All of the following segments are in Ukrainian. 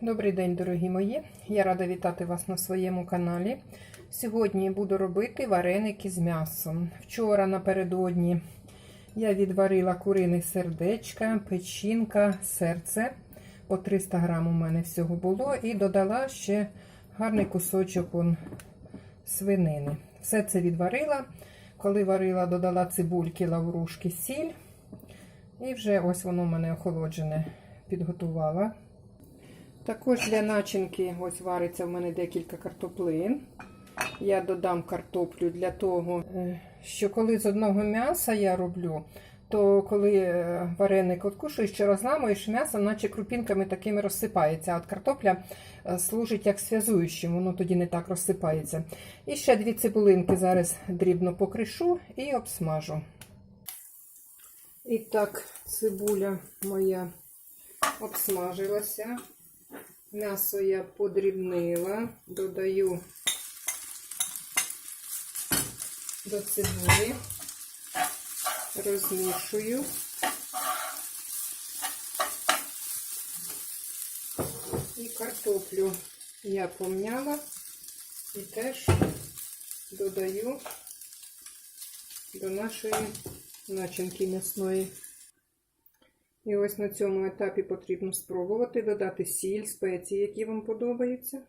Добрий день, дорогі мої! Я рада вітати вас на своєму каналі. Сьогодні буду робити вареники з м'ясом. Вчора напередодні я відварила курине сердечка, печінка, серце. По 300 грам у мене всього було. І додала ще гарний кусочок он, свинини. Все це відварила. Коли варила, додала цибульки, лаврушки, сіль. І вже ось воно в мене охолоджене підготувала. Також для начинки ось вариться в мене декілька картоплин. Я додам картоплю для того, е, що коли з одного м'яса я роблю, то коли е, вареник откушуєш чи розламуєш м'ясо, наче крупінками такими розсипається. А от картопля е, служить як зв'язуючим, воно тоді не так розсипається. І ще дві цибулинки зараз дрібно покришу і обсмажу. І так, цибуля моя обсмажилася. М'ясо я подрібнила, додаю до цибулі, розмішую. І картоплю я помняла і теж додаю до нашої начинки м'ясної. І ось на цьому етапі потрібно спробувати додати сіль, спеції, які вам подобаються.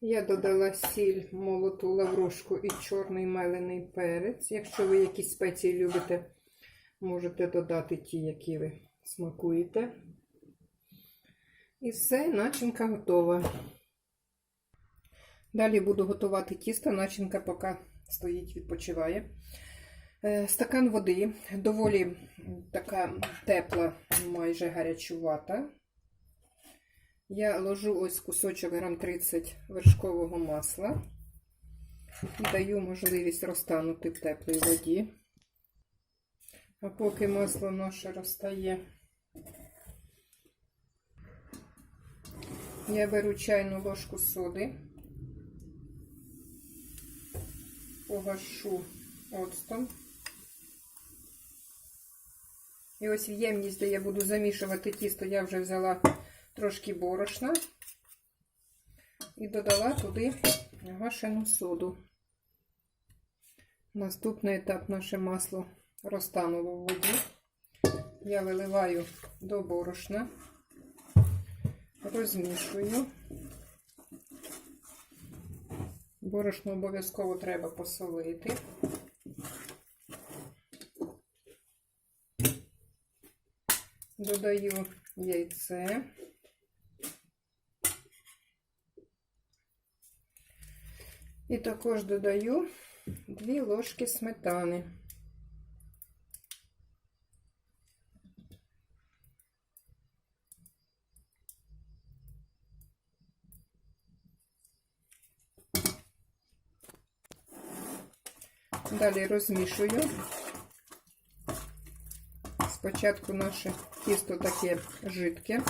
Я додала сіль, молоту лаврушку і чорний мелений перець. Якщо ви якісь спеції любите, можете додати ті, які ви смакуєте. І все, начинка готова. Далі буду готувати тісто, начинка поки стоїть, відпочиває. Стакан води, доволі така тепла, майже гарячувата. Я ложу ось кусочок грам 30 вершкового масла і даю можливість розтанути в теплій воді. А поки масло наше розтає, я беру чайну ложку соди, погашу оцтом. І ось в ємність, де я буду замішувати тісто, я вже взяла трошки борошна і додала туди гашену соду. Наступний етап наше масло розтануло в воді. Я виливаю до борошна, розмішую. Борошно обов'язково треба посолити. Додаю яйце. І також додаю 2 ложки сметани. Далі розмішую. Спочатку наше тісто таке жидке.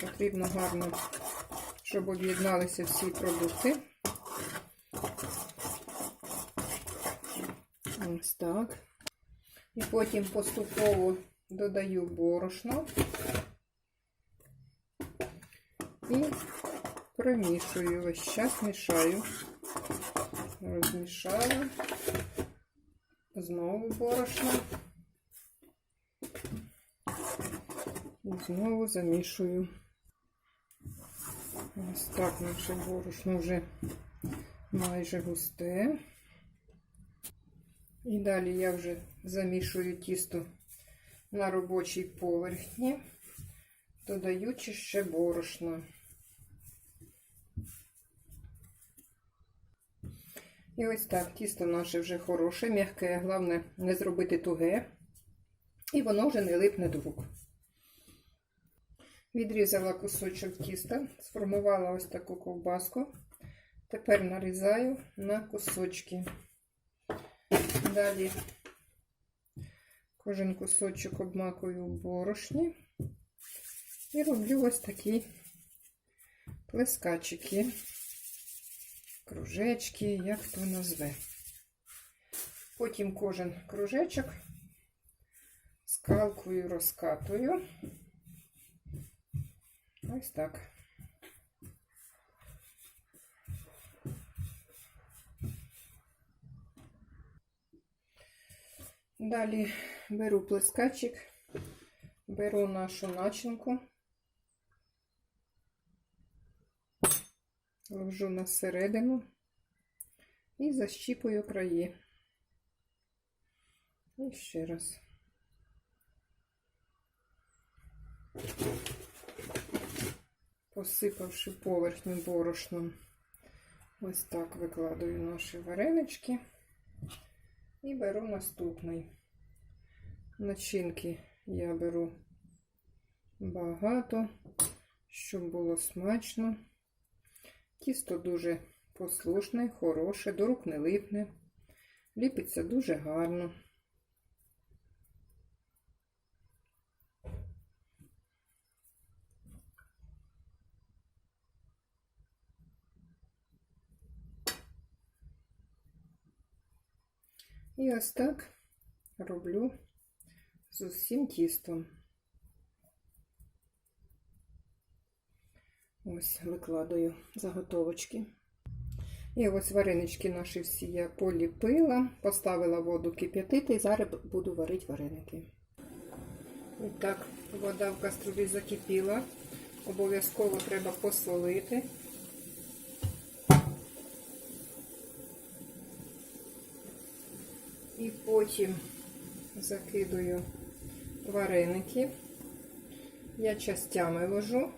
Потрібно гарно, щоб об'єдналися всі продукти. Ось так. І потім поступово додаю борошно і промішую. Ось час мішаю. Розмішала. Знову борошно. І знову замішую. Ось так наше борошно вже майже густе. І далі я вже замішую тісто на робочій поверхні, додаючи ще борошно. І ось так, тісто наше вже хороше, м'яке, головне не зробити туге, і воно вже не липне до рук. Відрізала кусочок тіста, сформувала ось таку ковбаску. Тепер нарізаю на кусочки. Далі кожен кусочок обмакую в борошні і роблю ось такі плескачики кружечки, як хто назве. Потім кожен кружечок скалкою розкатую. Ось так. Далі беру плескачик, беру нашу начинку, ложу на середину і защіпую краї. І ще раз. Посипавши поверхню борошном, ось так викладаю наші варенички і беру наступний. Начинки я беру багато, щоб було смачно. Тісто дуже послушне, хороше, до рук не липне, ліпиться дуже гарно. І ось так роблю з усім тістом. Ось викладаю заготовочки. І ось варенички наші всі я поліпила, поставила воду кип'ятити і зараз буду варити вареники. І так, вода в каструлі закипіла. Обов'язково треба посолити. І потім закидую вареники. Я частями ложу.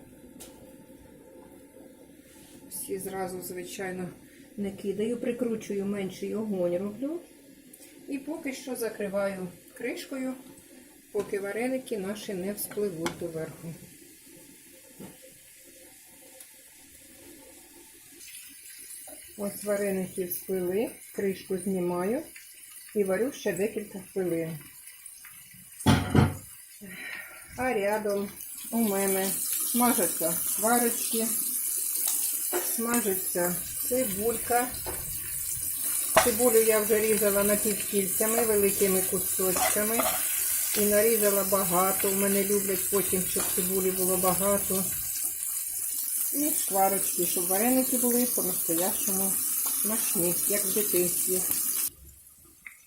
Всі зразу, звичайно, не кидаю, прикручую менший огонь роблю. І поки що закриваю кришкою, поки вареники наші не вспливуть доверху. Ось вареники всплили, кришку знімаю і варю ще декілька хвилин. А рядом у мене смажаться варочки, смажиться цибулька. Цибулю я вже різала напівкільцями, великими кусочками. І нарізала багато. У мене люблять потім, щоб цибулі було багато. І шкварочки, щоб вареники були по-настоящому смачні, як в дитинстві.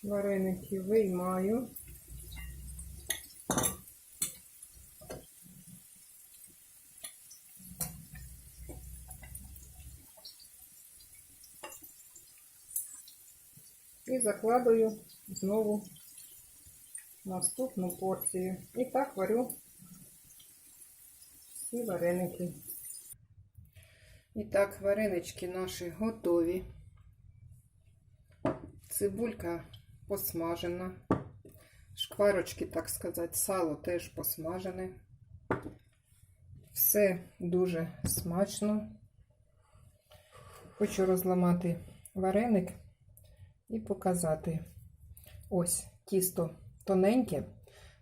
Вареники виймаю. І закладую знову наступну порцію. І так варю всі вареники. І так, варенички наші готові. Цибулька посмажена. Шкварочки, так сказати, сало теж посмажене. Все дуже смачно. Хочу розламати вареник і показати. Ось тісто тоненьке,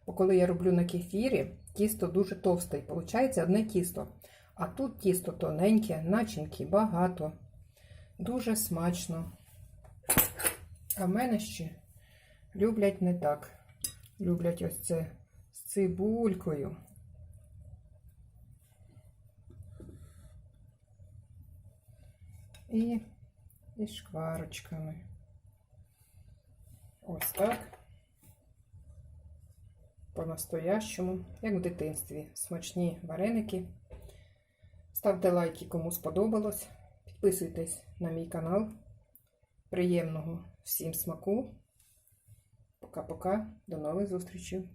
бо коли я роблю на кефірі, тісто дуже товсте. І виходить одне тісто. А тут тісто тоненьке, начинки багато. Дуже смачно. А в мене ще люблять не так. Люблять ось це з цибулькою. І із шкварочками. Ось так. По-настоящому, як в дитинстві, смачні вареники. Ставте лайки, кому сподобалось. Підписуйтесь на мій канал. Приємного всім смаку. Пока-пока. До нових зустрічей.